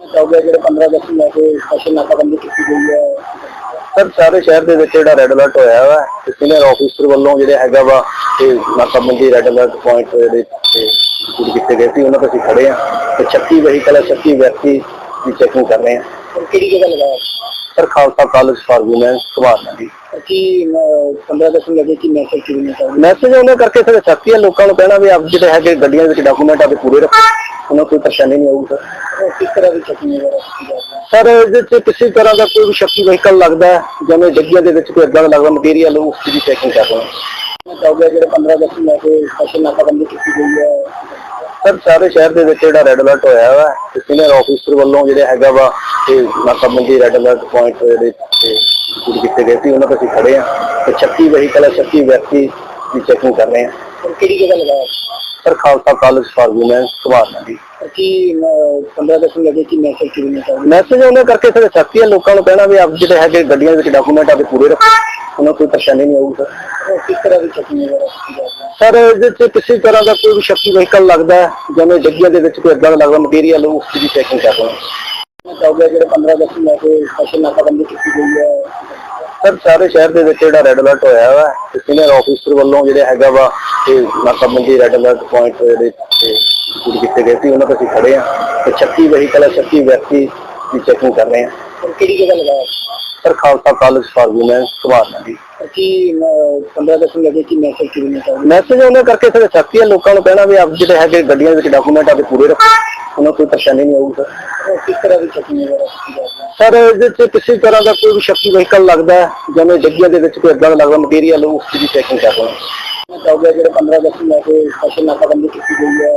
ਚਾਹੁੰਦੇ ਜਿਹੜੇ 15 ਅਗਸਤ ਨੂੰ ਲੈ ਕੇ ਸਪੈਸ਼ਲ ਨਾਕਾਬੰਦੀ ਕੀਤੀ ਗਈ ਹੈ? ਸਰ ਸਾਰੇ ਸ਼ਹਿਰ ਦੇ ਵਿੱਚ ਜਿਹੜਾ ਰੈੱਡ ਅਲਰਟ ਹੋਇਆ ਵਾ ਤੇ ਸੀਨੀਅਰ ਆਫੀਸਰ ਵੱਲੋਂ ਜਿਹੜੇ ਹੈਗਾ ਵਾ ਤੇ ਨਾਕਾਬੰਦੀ ਰੈੱਡ ਅਲਰਟ ਪੁਆਇੰਟ ਜਿਹੜੇ ਤੇ ਸ਼ੁਰੂ ਕੀਤੇ ਗਏ ਸੀ ਉਹਨਾਂ ਤੋਂ ਅਸੀਂ ਖੜੇ ਆ ਤੇ 36 ਵਹੀਕਲ 36 ਵਿਅਕਤੀ ਦੀ ਚੈਕਿੰਗ ਕਰ ਰਹੇ ਆ ਕਿਹੜੀ ਜਗ੍ਹਾ ਲਗਾਇਆ? Sir Khalsa college for women Kumar ji ਕੀ ਅਹ, 15 ਅਗਸਤ ਨੂੰ ਲੈ ਕੇ ਮੈਸੇਜ ਕਿਵੇਂ ਮੈਸੇਜ ਉਹਨੇ ਕਰਕੇ ਸਰ ਹੈ ਲੋਕਾਂ ਨੂੰ ਕਹਿਣਾ ਵੀ ਆਪ ਜਿਹੜੇ ਹੈਗੇ ਗੱਡੀਆਂ ਵਿੱਚ ਡਾਕੂਮੈਂਟ ਆਪੇ ਪੂਰੇ ਰੱਖੋ। ਉਹਨਾਂ ਕੋਈ ਪਰੇਸ਼ਾਨੀ ਨਹੀਂ ਆਊਗੀ ਸਰ ਕਿਸ ਤਰ੍ਹਾਂ ਦੀ ਇਹਦੇ ਚ ਕਿਸੇ ਤਰ੍ਹਾਂ ਦਾ ਕੋਈ ਵੀ ਸ਼ੱਕੀ ਵਹੀਕਲ ਲੱਗਦਾ ਹੈ, ਜਿਵੇਂ ਜੱਗੀਆਂ ਦੇ ਵਿੱਚ ਕੋਈ ਦਾ ਲੱਗਦਾ ਮਟੀਰੀਅਲ ਉਸ ਦੀ ਚੈਕਿੰਗ ਕਰ ਰਹੇ ਹਾਂ। ਚਾਹੁੰਦੇ ਜਿਹੜੇ 15 ਅਗਸਤ ਨੂੰ ਲੈ ਕੇ ਸਪੈਸ਼ਲ ਨਾਕਾਬੰਦੀ ਕੀਤੀ ਗਈ ਹੈ। ਸਰ ਸਾਰੇ ਸ਼ਹਿਰ ਦੇ ਵਿੱਚ ਜਿਹੜਾ ਰੈੱਡ ਅਲਰਟ ਹੋਇਆ ਵਾ ਤੇ ਸੀਨੀਅਰ ਆਫੀਸਰ ਵੱਲੋਂ ਜਿਹੜੇ ਹੈਗਾ ਵਾ ਤੇ ਨਾਕਾਬੰਦੀ ਰੈੱਡ ਅਲਰਟ ਪੁਆਇੰਟ ਜਿਹੜੇ ਤੇ ਸ਼ੁਰੂ ਕੀਤੇ ਗਏ ਸੀ ਉਹਨਾਂ ਤੋਂ ਅਸੀਂ ਖੜੇ ਆ ਤੇ 36 ਵਹੀਕਲ 36 ਵਿਅਕਤੀ ਦੀ ਚੈਕਿੰਗ ਕਰ ਰਹੇ ਆ ਕਿਹੜੀ ਜਗ੍ਹਾ ਲਗਾਇਆ? Sir Khalsa college for women Kumar ji. ਕੀ ਅਹ, 15 ਅਗਸਤ ਨੂੰ ਲੈ ਕੇ ਮੈਸੇਜ ਕਿਵੇਂ ਚਾਹੁੰਦੇ ਮੈਸੇਜ ਉਹਨੇ ਕਰਕੇ ਸਰ ਸ਼ਕਤੀ ਹੈ ਲੋਕਾਂ ਨੂੰ ਕਹਿਣਾ ਵੀ ਆਪ ਜਿਹੜੇ ਹੈਗੇ ਗੱਡੀਆਂ ਵਿੱਚ ਡਾਕੂਮੈਂਟ ਆਪੇ ਪੂਰੇ ਰੱਖੋ। ਉਹਨਾਂ ਕੋਈ ਪਰੇਸ਼ਾਨੀ ਨਹੀਂ ਆਊਗੀ ਸਰ। ਕਿਸ ਤਰ੍ਹਾਂ ਦੀ ਚੈਕਿੰਗ ਵਗੈਰਾ ਕੀਤੀ ਜਾ ਰਹੀ ਹੈ? ਸਰ ਇਹਦੇ ਚ ਕਿਸੇ ਤਰ੍ਹਾਂ ਦਾ ਕੋਈ ਵੀ ਸ਼ੱਕੀ ਵਹੀਕਲ ਲੱਗਦਾ ਹੈ, ਜਿਵੇਂ ਜੱਗੀਆਂ ਦੇ ਵਿੱਚ ਕੋਈ ਦਾ ਲੱਗਦਾ ਮਟੀਰੀਅਲ ਉਸ ਦੀ ਚੈਕਿੰਗ ਕਰ ਰਹੇ ਹਾਂ ਚਾਹੁੰਦੇ ਜਿਹੜੇ 15 ਅਗਸਤ ਨੂੰ ਲੈ ਕੇ ਸਪੈਸ਼ਲ ਨਾਕਾਬੰਦੀ ਕੀਤੀ ਗਈ ਹੈ। ਸਰ ਸਾਰੇ ਸ਼ਹਿਰ ਦੇ ਵਿੱਚ ਜਿਹੜਾ ਰੈੱਡ ਅਲਰਟ ਹੋਇਆ ਵਾ ਤੇ ਸੀਨੀਅਰ ਆਫੀਸਰ ਵੱਲੋਂ ਜਿਹੜੇ ਹੈਗਾ ਵਾ ਤੇ ਨਾਕਾਬੰਦੀ ਰੈੱਡ ਅਲਰਟ ਪੁਆਇੰਟ ਜਿਹੜੇ ਤੇ ਸ਼ੁਰੂ ਕੀਤੇ ਗਏ ਸੀ ਉਹਨਾਂ ਤੋਂ ਅਸੀਂ ਖੜੇ ਆ ਤੇ 36 ਵਹੀਕਲ 36 ਵਿਅਕਤੀ ਦੀ ਚੈਕਿੰਗ ਕਰ ਰਹੇ ਆ ਕਿਹੜੀ ਜਗ੍ਹਾ ਲਗਾਇਆ? Sir Khalsa college for women Kumar ji ਕੀ ਅਹ, 15 ਅਗਸਤ ਨੂੰ ਲੈ ਕੇ ਮੈਸੇਜ ਕਿਵੇਂ ਮੈਸੇਜ ਉਹਨੇ ਕਰਕੇ ਸਰ ਸ਼ਕਤੀ ਹੈ ਲੋਕਾਂ ਨੂੰ ਕਹਿਣਾ ਵੀ ਆਪ ਜਿਹੜੇ ਹੈਗੇ ਗੱਡੀਆਂ ਵਿੱਚ ਡਾਕੂਮੈਂਟ ਆਪੇ ਪੂਰੇ ਰੱਖੋ। ਉਹਨਾਂ ਕੋਈ ਪਰੇਸ਼ਾਨੀ ਨਹੀਂ ਆਊਗੀ ਸਰ। ਕਿਸ ਤਰ੍ਹਾਂ ਦੀ ਚੈਕਿੰਗ ਵਗੈਰਾ ਕੀਤੀ ਜਾ ਰਹੀ ਹੈ? ਸਰ ਚ ਕਿਸੇ ਤਰ੍ਹਾਂ ਦਾ ਕੋਈ ਵੀ ਸ਼ੱਕੀ ਵਹੀਕਲ ਲੱਗਦਾ ਜਿਵੇਂ ਜੱਗੀਆਂ ਦੇ ਵਿੱਚ ਕੋਈ ਦਾ ਲੱਗਦਾ ਮਟੀਰੀਅਲ ਉਸ ਦੀ ਚੈਕਿੰਗ ਕਰ ਰਹੇ ਹਾਂ। ਚਾਹੁੰਦੇ ਜਿਹੜੇ 15 ਅਗਸਤ ਨੂੰ ਲੈ ਕੇ ਸਪੈਸ਼ਲ ਨਾਕਾਬੰਦੀ ਕੀਤੀ ਗਈ ਹੈ?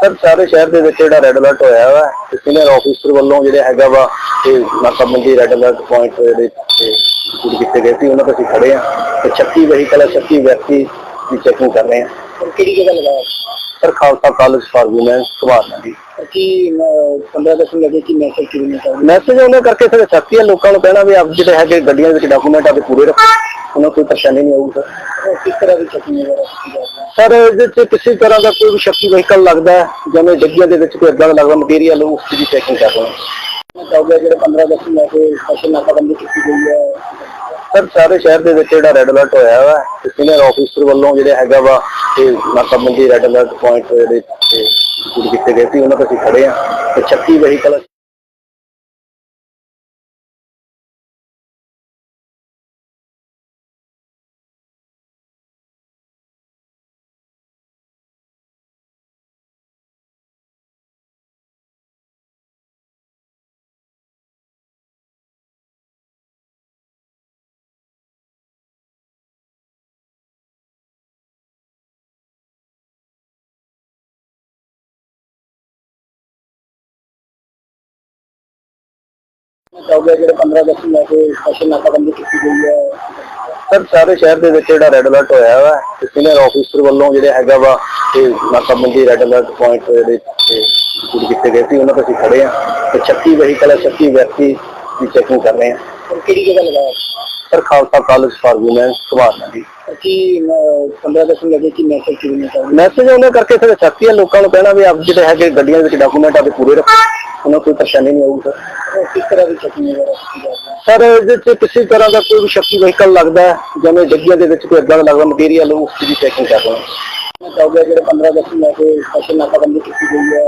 ਸਰ ਸਾਰੇ ਸ਼ਹਿਰ ਦੇ ਵਿੱਚ ਜਿਹੜਾ ਰੈੱਡ ਅਲਰਟ ਹੋਇਆ ਵਾ ਤੇ ਸੀਨੀਅਰ ਆਫੀਸਰ ਵੱਲੋਂ ਜਿਹੜੇ ਹੈਗਾ ਵਾ ਤੇ ਨਾਕਾਬੰਦੀ ਰੈੱਡ ਅਲਰਟ ਪੁਆਇੰਟ ਜਿਹੜੇ ਤੇ ਸ਼ੁਰੂ ਕੀਤੇ ਗਏ ਸੀ ਉਹਨਾਂ ਤੋਂ ਅਸੀਂ ਖੜੇ ਆ ਤੇ 36 ਵਹੀਕਲ 36 ਵਿਅਕਤੀ ਦੀ ਚੈਕਿੰਗ ਕਰ ਰਹੇ ਆ ਔਰ ਕਿਹੜੀ ਜਗ੍ਹਾ ਲਗਾਇਆ? Sir Khalsa college for women Kumar ji ਕੀ ਅਹ, 15 ਅਗਸਤ ਨੂੰ ਕੇ ਮੈਸੇਜ ਕਿਵੇਂ ਮੈਸੇਜ ਉਹਨੇ ਕਰਕੇ ਸਰ ਸ਼ਕਤੀ ਹੈ ਲੋਕਾਂ ਨੂੰ ਕਹਿਣਾ ਵੀ ਆਪ ਜਿਹੜੇ ਹੈਗੇ ਗੱਡੀਆਂ ਵਿੱਚ ਡਾਕੂਮੈਂਟ ਆਪੇ ਪੂਰੇ ਰੱਖੋ। ਉਹਨਾਂ ਨੂੰ ਕੋਈ ਪਰੇਸ਼ਾਨੀ ਨਹੀਂ ਆਊਗੀ ਕਿਸ ਤਰ੍ਹਾਂ ਦੀ ਹੈ? ਸਰ ਇਹਦੇ ਚ ਕਿਸੇ ਤਰ੍ਹਾਂ ਦਾ ਕੋਈ ਵੀ ਸ਼ੱਕੀ ਵਹੀਕਲ ਲੱਗਦਾ ਹੈ, ਜਿਵੇਂ ਜੱਗੀਆਂ ਦੇ ਵਿੱਚ ਕੋਈ ਦਾ ਲੱਗਦਾ ਮਟੀਰੀਅਲ ਉਸ ਦੀ ਚੈਕਿੰਗ ਕਰ ਰਹੇ ਹਾਂ ਜਿਹੜੇ 15 ਅਗਸਤ ਨੂੰ ਲੈ ਕੇ ਸਪੈਸ਼ਲ ਨਾਕਾਬੰਦੀ ਕੀਤੀ ਗਈ ਹੈ। ਸਰ ਸਾਰੇ ਸ਼ਹਿਰ ਦੇ ਵਿੱਚ ਜਿਹੜਾ ਰੈੱਡ ਅਲਰਟ ਹੋਇਆ ਵਾ ਤੇ ਸੀਨੀਅਰ ਆਫੀਸਰ ਵੱਲੋਂ ਜਿਹੜੇ ਹੈਗਾ ਵਾ ਤੇ ਨਾਕਾਬੰਦੀ ਰੈੱਡ ਅਲਰਟ ਪੁਆਇੰਟ ਜਿਹੜੇ ਤੇ ਕੀਤੇ ਗਏ ਸੀ ਉਹਨਾਂ ਤੋਂ ਅਸੀਂ ਖੜੇ ਆ ਤੇ 36 ਵਹੀਕਲ ਚਾਹੁੰਦੇ ਜਿਹੜੇ 15 ਅਗਸਤ ਨੂੰ ਲੈ ਕੇ ਸਪੈਸ਼ਲ ਨਾਕਾਬੰਦੀ ਕੀਤੀ ਗਈ ਹੈ? ਸਰ ਸਾਰੇ ਸ਼ਹਿਰ ਦੇ ਵਿੱਚ ਜਿਹੜਾ ਰੈੱਡ ਅਲਰਟ ਹੋਇਆ ਵਾ ਤੇ ਸੀਨੀਅਰ ਆਫੀਸਰ ਵੱਲੋਂ ਜਿਹੜੇ ਹੈਗਾ ਵਾ ਤੇ ਨਾਕਾਬੰਦੀ ਰੈੱਡ ਅਲਰਟ ਪੁਆਇੰਟ ਜਿਹੜੇ ਤੇ ਸ਼ੁਰੂ ਕੀਤੇ ਗਏ ਸੀ ਉਹਨਾਂ ਤੋਂ ਅਸੀਂ ਖੜੇ ਆ ਤੇ 36 ਵਹੀਕਲ 36 ਵਿਅਕਤੀ ਦੀ ਚੈਕਿੰਗ ਕਰ ਰਹੇ ਆ ਕਿਹੜੀ ਜਗ੍ਹਾ ਲਗਾਇਆ? Sir Khalsa college for women Kumar ji ਕੀ ਅਹ, 15 ਅਗਸਤ ਨੂੰ ਲੈ ਕੇ ਮੈਸੇਜ ਕਿਵੇਂ ਚਾਹੁੰਦੇ ਮੈਸੇਜ ਉਹਨੇ ਕਰਕੇ ਸਰ ਸ਼ਕਤੀ ਹੈ ਲੋਕਾਂ ਨੂੰ ਕਹਿਣਾ ਵੀ ਆਪ ਜਿਹੜੇ ਹੈਗੇ ਗੱਡੀਆਂ ਵਿੱਚ ਡਾਕੂਮੈਂਟ ਆਪੇ ਪੂਰੇ ਰੱਖੋ। ਉਹਨਾਂ ਕੋਈ ਪਰੇਸ਼ਾਨੀ ਨਹੀਂ ਆਊਗੀ ਸਰ। ਕਿਸ ਤਰ੍ਹਾਂ ਦੀ ਇਹਦੇ ਚ ਕਿਸੇ ਤਰ੍ਹਾਂ ਦਾ ਕੋਈ ਵੀ ਸ਼ੱਕੀ ਵਹੀਕਲ ਲੱਗਦਾ ਹੈ, ਜਿਵੇਂ ਜੱਗੀਆਂ ਦੇ ਵਿੱਚ ਕੋਈ ਦਾ ਲੱਗਦਾ ਮਟੀਰੀਅਲ ਉਸ ਦੀ ਚੈਕਿੰਗ ਕਰ ਰਹੇ ਚਾਹੁੰਦੇ ਜਿਹੜੇ 15 ਅਗਸਤ ਨੂੰ ਲੈ ਕੇ ਸਪੈਸ਼ਲ ਨਾਕਾਬੰਦੀ ਕੀਤੀ ਗਈ ਹੈ।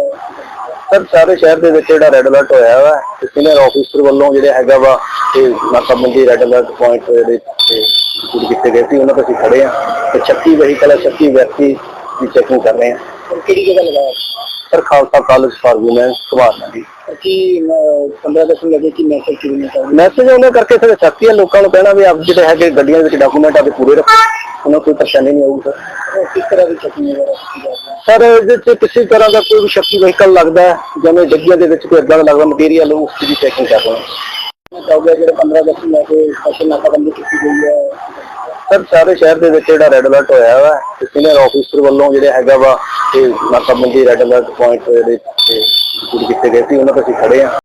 ਸਰ ਸਾਰੇ ਸ਼ਹਿਰ ਦੇ ਵਿੱਚ ਜਿਹੜਾ ਰੈੱਡ ਅਲਰਟ ਹੋਇਆ ਵਾ ਤੇ ਸੀਨੀਅਰ ਆਫੀਸਰ ਵੱਲੋਂ ਜਿਹੜੇ ਹੈਗਾ ਵਾ ਤੇ ਨਾਕਾਬੰਦੀ ਰੈੱਡ ਅਲਰਟ ਪੁਆਇੰਟ ਜਿਹੜੇ ਤੇ ਸ਼ੁਰੂ ਕੀਤੇ ਗਏ ਸੀ ਉਹਨਾਂ ਤੋਂ ਅਸੀਂ ਖੜੇ ਆ ਤੇ 36 ਵਹੀਕਲ 36 ਵਿਅਕਤੀ ਦੀ ਚੈਕਿੰਗ ਕਰ ਰਹੇ ਆ ਕਿਹੜੀ ਜਗ੍ਹਾ ਲਗਾਇਆ? Sir Khalsa college for women Kumar ji ਕੀ ਅਹ, 15 ਅਗਸਤ ਨੂੰ ਲੈ ਕੇ ਮੈਸੇਜ ਕਿਵੇਂ ਚਾਹੁੰਦੇ ਮੈਸੇਜ ਉਹਨੇ ਕਰਕੇ ਸਰ ਸ਼ਕਤੀ ਹੈ ਲੋਕਾਂ ਨੂੰ ਕਹਿਣਾ ਵੀ ਆਪ ਜਿਹੜੇ ਹੈਗੇ ਗੱਡੀਆਂ ਵਿੱਚ ਡਾਕੂਮੈਂਟ ਆਪੇ ਪੂਰੇ ਰੱਖੋ। ਉਹਨਾਂ ਕੋਈ ਪਰੇਸ਼ਾਨੀ ਨਹੀਂ ਆਊਗੀ ਸਰ। ਕਿਸ ਤਰ੍ਹਾਂ ਦੀ ਚੈਕਿੰਗ ਵਗੈਰਾ ਹੈ? ਸਰ ਇਹਦੇ ਚ ਕਿਸੇ ਤਰ੍ਹਾਂ ਦਾ ਕੋਈ ਵੀ ਸ਼ੱਕੀ ਵਹੀਕਲ ਲੱਗਦਾ ਹੈ, ਜਿਵੇਂ ਜੱਗੀਆਂ ਦੇ ਵਿੱਚ ਕੋਈ ਏਦਾਂ ਦਾ ਲੱਗਦਾ ਮਟੀਰੀਅਲ ਉਸ ਦੀ ਚੈਕਿੰਗ ਕਰ ਰਹੇ ਹਾਂ ਚਾਹੁੰਦੇ ਜਿਹੜੇ 15 ਅਗਸਤ ਨੂੰ ਲੈ ਕੇ ਸਪੈਸ਼ਲ ਨਾਕਾਬੰਦੀ ਕੀਤੀ ਗਈ ਹੈ। ਸਰ ਸਾਰੇ ਸ਼ਹਿਰ ਦੇ ਵਿੱਚ ਜਿਹੜਾ ਰੈੱਡ ਅਲਰਟ ਹੋਇਆ ਤੇ ਸੀਨੀਅਰ ਆਫੀਸਰ ਵੱਲੋਂ ਜਿਹੜੇ ਹੈਗਾ ਵਾ ਤੇ ਨਾਕਾਬੰਦੀ ਰੈੱਡ ਅਲਰਟ ਪੁਆਇੰਟ ਜਿਹੜੇ ਤੇ ਸ਼ੁਰੂ ਕੀਤੇ ਗਏ ਸੀ, ਉਹਨਾਂ ਤੋਂ ਅਸੀਂ ਖੜੇ ਆ